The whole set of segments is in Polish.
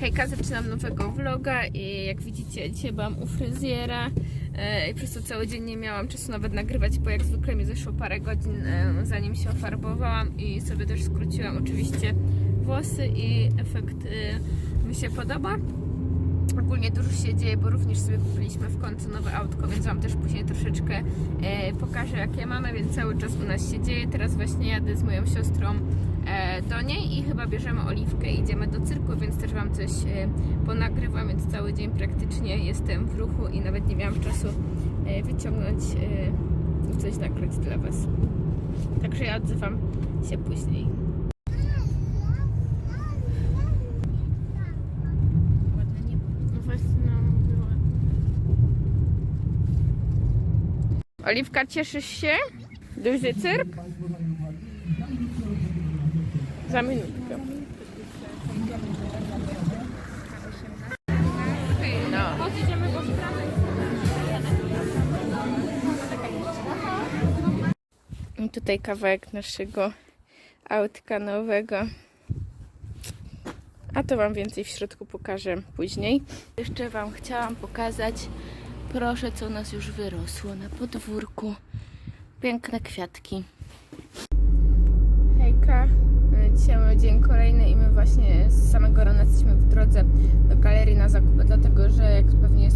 Hejka, zaczynam nowego vloga i jak widzicie dzisiaj byłam u fryzjera e, i przez to cały dzień nie miałam czasu nawet nagrywać, bo jak zwykle mi zeszło parę godzin e, zanim się ofarbowałam i sobie też skróciłam oczywiście włosy i efekt e, mi się podoba. Ogólnie dużo się dzieje, bo również sobie kupiliśmy w końcu nowe autko, więc Wam też później troszeczkę e, pokażę jakie mamy, więc cały czas u nas się dzieje. Teraz właśnie jadę z moją siostrą e, do niej i chyba bierzemy oliwkę i idziemy do cyrku, więc też Wam coś e, ponagrywam, więc cały dzień praktycznie jestem w ruchu i nawet nie miałam czasu e, wyciągnąć e, coś nagrać dla Was. Także ja odzywam się później. Oliwka, cieszysz się? Duży cyrk? Za minutkę. No. I tutaj kawałek naszego autka nowego. A to Wam więcej w środku pokażę później. Jeszcze Wam chciałam pokazać, proszę, co nas już wyrosło na podwórku. Piękne kwiatki. Hejka, dzisiaj mamy dzień kolejny i my właśnie z samego rana jesteśmy w drodze do galerii na zakupy, dlatego że jak pewnie już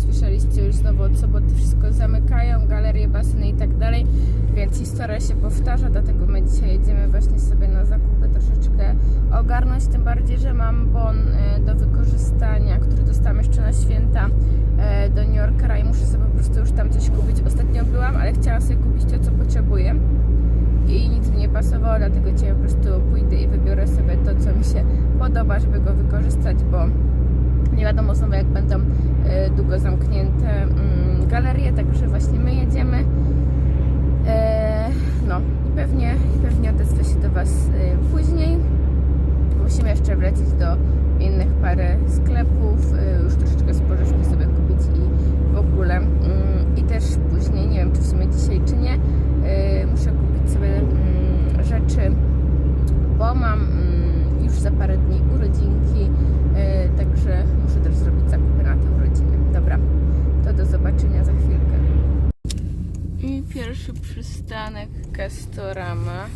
znowu od soboty wszystko zamykają, galerie, baseny i tak dalej, więc historia się powtarza, dlatego my dzisiaj jedziemy właśnie sobie na zakupy troszeczkę ogarnąć, tym bardziej, że mam bon e, do wykorzystania, który dostałam jeszcze na święta e, do New Yorkera i muszę sobie po prostu już tam coś kupić. Ostatnio byłam, ale chciałam sobie kupić to, co potrzebuję i nic mi nie pasowało, dlatego dzisiaj po prostu pójdę i wybiorę sobie to, co mi się podoba, żeby go wykorzystać, bo nie wiadomo znowu jak będą e, długo zamknięte mm, galerie, także właśnie my jedziemy. E, no i pewnie, pewnie odezwę się do Was e, później. Musimy jeszcze wlecieć do innych parę sklepów, e, już troszeczkę spożywki sobie kupić i w ogóle. Mm, I też później, nie wiem czy w sumie dzisiaj czy nie, e, muszę kupić sobie mm, rzeczy, bo mam mm, już za parę dni urodzinki, e, także muszę też zrobić zakupy na te urodziny. Dobra, to do zobaczenia za chwilkę. I pierwszy przystanek Castorama.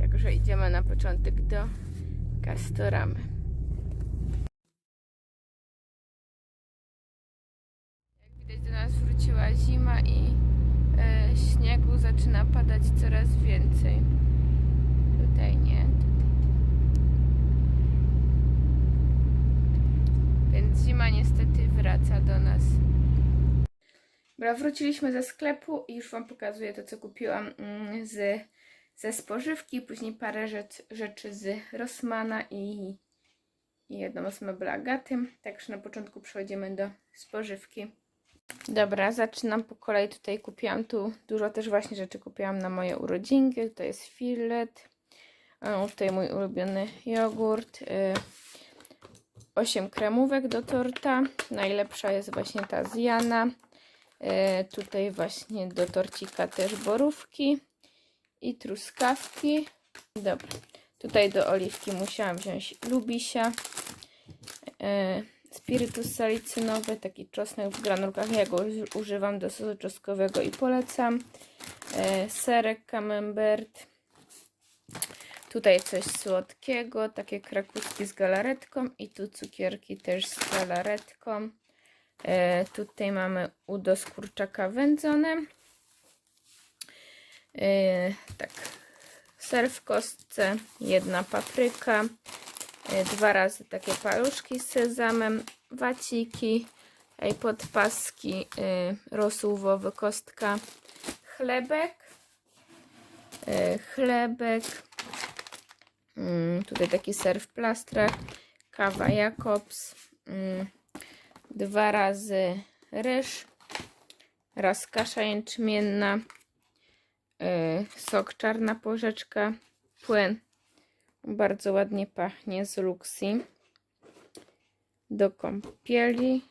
Także idziemy na początek do Castoramy. Jak widać do nas wróciła zima i e, śniegu zaczyna padać coraz więcej. Tutaj nie. Więc zima niestety wraca do nas. Dobra, wróciliśmy ze sklepu i już Wam pokazuję to, co kupiłam mm, z, ze spożywki. Później parę rzecz, rzeczy z Rossmana i, i jedną z mebla Agaty. Także na początku przechodzimy do spożywki. Dobra, zaczynam po kolei. Tutaj kupiłam tu dużo też właśnie rzeczy kupiłam na moje urodzinki. To jest filet. Tutaj mój ulubiony jogurt. Y, 8 kremówek do torta. Najlepsza jest właśnie ta z Jana. E, tutaj właśnie do torcika też borówki i truskawki. Dobra, tutaj do oliwki musiałam wziąć lubisia. E, spirytus salicynowy, taki czosnek w granulkach. Ja go uży- używam do sosu czosnkowego i polecam. E, serek camembert. Tutaj coś słodkiego, takie krakuski z galaretką i tu cukierki też z galaretką. E, tutaj mamy udo z kurczaka wędzone. E, tak, ser w kostce, jedna papryka, e, dwa razy takie paluszki z sezamem, waciki, e, podpaski, e, rosół kostka, chlebek, chlebek, mm, tutaj taki ser w plastrach, kawa Jakobs, mm, dwa razy ryż, raz kasza jęczmienna, yy, sok czarna porzeczka, płyn. Bardzo ładnie pachnie z Luxi. Do kąpieli.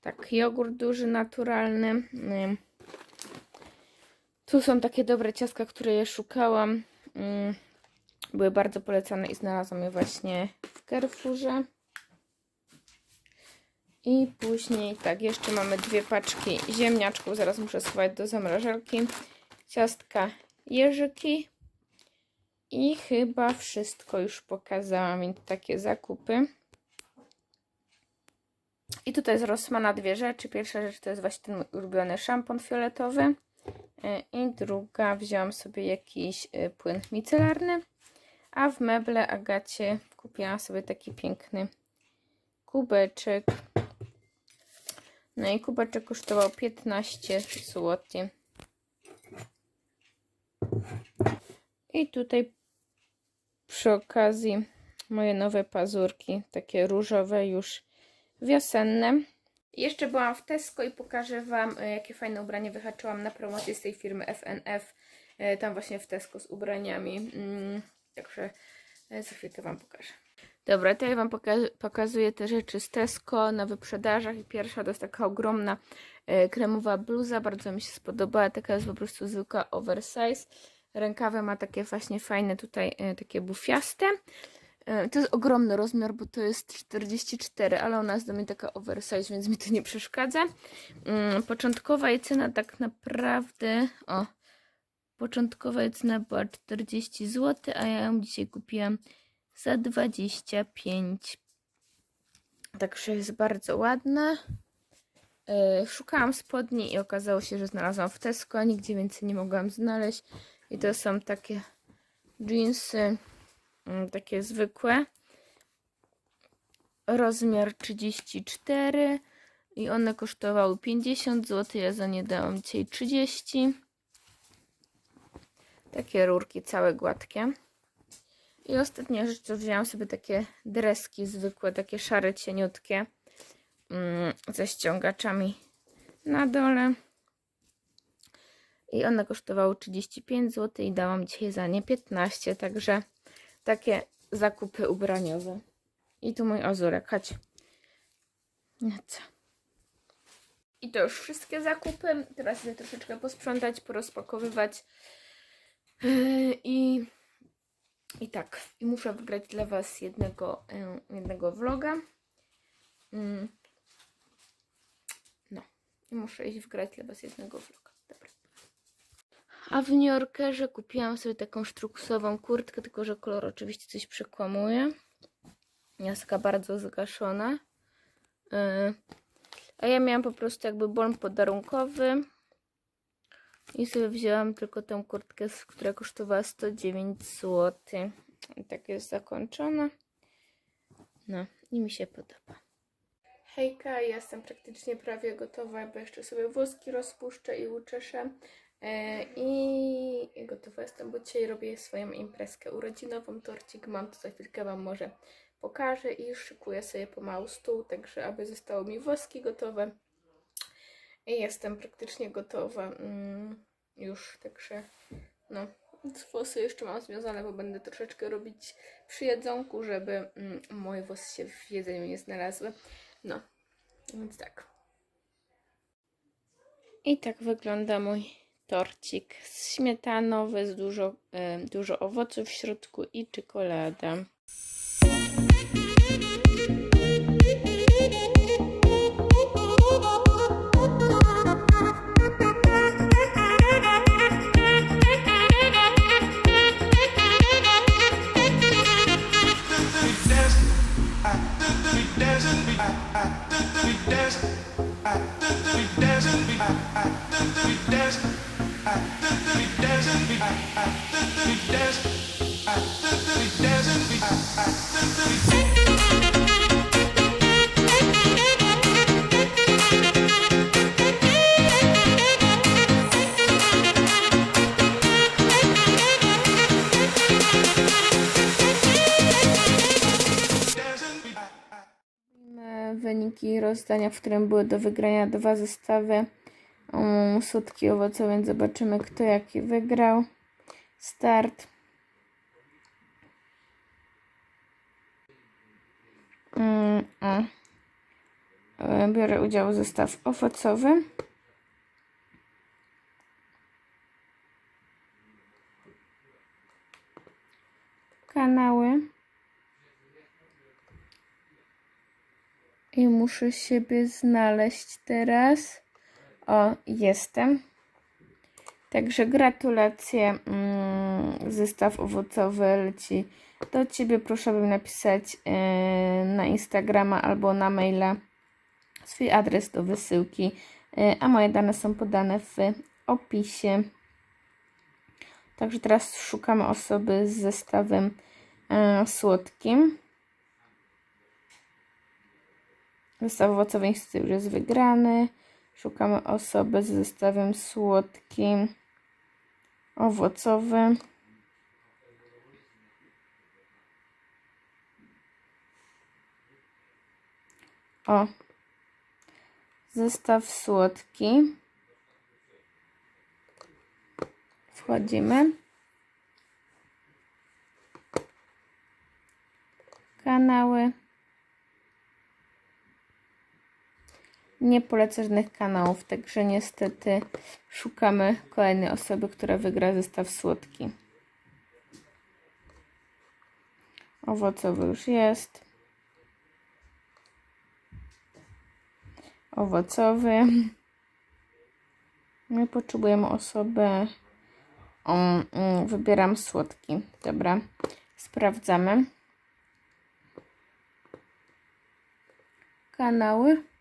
Tak, jogurt duży, naturalny. Yy. Tu są takie dobre ciastka, które je szukałam. Yy. Były bardzo polecane i znalazłam je właśnie w Carrefourze. I później tak, jeszcze mamy dwie paczki ziemniaczków. Zaraz muszę schować do zamrażarki. Ciastka jeżyki. I chyba wszystko już pokazałam, więc takie zakupy. I tutaj z Rossmana dwie rzeczy. Pierwsza rzecz to jest właśnie ten ulubiony szampon fioletowy. E, I druga wziąłam sobie jakiś e, płyn micelarny. A w meble Agacie kupiłam sobie taki piękny kubeczek. No i kubeczek kosztował 15 zł. I tutaj przy okazji moje nowe pazurki, takie różowe już wiosenne. Jeszcze byłam w Tesco i pokażę Wam, e, jakie fajne ubranie wyhaczyłam na promocji z tej firmy FNF. e, Tam właśnie w Tesco z ubraniami. Mm, Także e, za chwilkę Wam pokażę. Dobra, ja Wam poka- pokazuję te rzeczy z Tesco na wyprzedażach. I pierwsza to jest taka ogromna e, kremowa bluza. Bardzo mi się spodobała. Taka jest po prostu zwykła oversize. Rękawy ma takie właśnie fajne tutaj, e, takie bufiaste. E, To jest ogromny rozmiar, bo to jest 44, ale ona jest do mnie taka oversize, więc mi to nie przeszkadza. Mm, Początkowa jej cena tak naprawdę. O, początkowa jej cena była 40 zł, a ja ją dzisiaj kupiłam za 25. Także jest bardzo ładna. E, Szukałam spodni i okazało się, że znalazłam w Tesco, a nigdzie więcej nie mogłam znaleźć. I to są takie jeansy, mm, takie zwykłe. Rozmiar 34 i one kosztowały 50 zł. Ja za nie dałam dzisiaj 30. Takie rurki całe gładkie. I ostatnia rzecz, to wzięłam sobie takie dreski zwykłe, takie szare, cieniutkie, mm, ze ściągaczami na dole. I one kosztowały 35 zł i dałam dzisiaj za nie 15, także takie zakupy ubraniowe. I tu mój ozurek, chodź. No co? I to już wszystkie zakupy. Teraz idę troszeczkę posprzątać, porozpakowywać. Yy, I i tak, i muszę wygrać dla Was jednego, e, jednego vloga. Mm. No, i muszę iść wygrać dla Was jednego vloga. Dobra. A w New Yorkerze kupiłam sobie taką sztruksową kurtkę, tylko że kolor oczywiście coś przekłamuje. Jest taka bardzo zgaszona. E, A ja miałam po prostu jakby bon podarunkowy. I sobie wzięłam tylko tę kurtkę, która kosztowała 109 zł. Tak jest zakończona. No i mi się podoba. Hejka, jestem praktycznie prawie gotowa, bo jeszcze sobie włoski rozpuszczę i uczeszę. E, I gotowa jestem, bo dzisiaj robię swoją imprezkę urodzinową. Torcik mam, to za chwilkę Wam może pokażę i szykuję sobie pomału stół, także aby zostały mi włoski gotowe. I jestem praktycznie gotowa mm, już, także no. Włosy jeszcze mam związane, bo będę troszeczkę robić przy jedzonku, żeby mm, moje włosy się w jedzeniu nie znalazły. No, więc tak. I tak wygląda mój torcik śmietanowy z dużo, em, dużo owoców w środku i czekolada. Rozdania, w którym były do wygrania dwa zestawy um, słodki owocowe, więc zobaczymy kto jaki wygrał. Start. Mm. E, Biorę udział w zestaw owocowy. I muszę siebie znaleźć teraz. O, jestem. Także gratulacje. Mm, Zestaw owocowy leci do Ciebie. Proszę by napisać e, na Instagrama albo na maila swój adres do wysyłki, e, a moje dane są podane w opisie. Także teraz szukamy osoby z zestawem e, słodkim. Zestaw owocowy niestety już jest wygrany. Szukamy osoby z zestawem słodkim, owocowym. O, zestaw słodki. Wchodzimy. Kanały. Nie polecę żadnych kanałów, także niestety szukamy kolejnej osoby, która wygra zestaw słodki. Owocowy już jest. Owocowy. My potrzebujemy osobę. O, mm, wybieram słodki. Dobra, sprawdzamy. Kanały.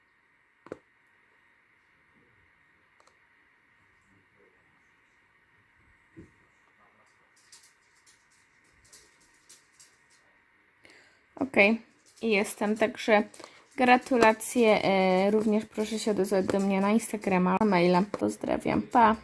Jestem, także gratulacje. e, Również proszę się odezwać do mnie na Instagrama, na maila. Pozdrawiam, pa!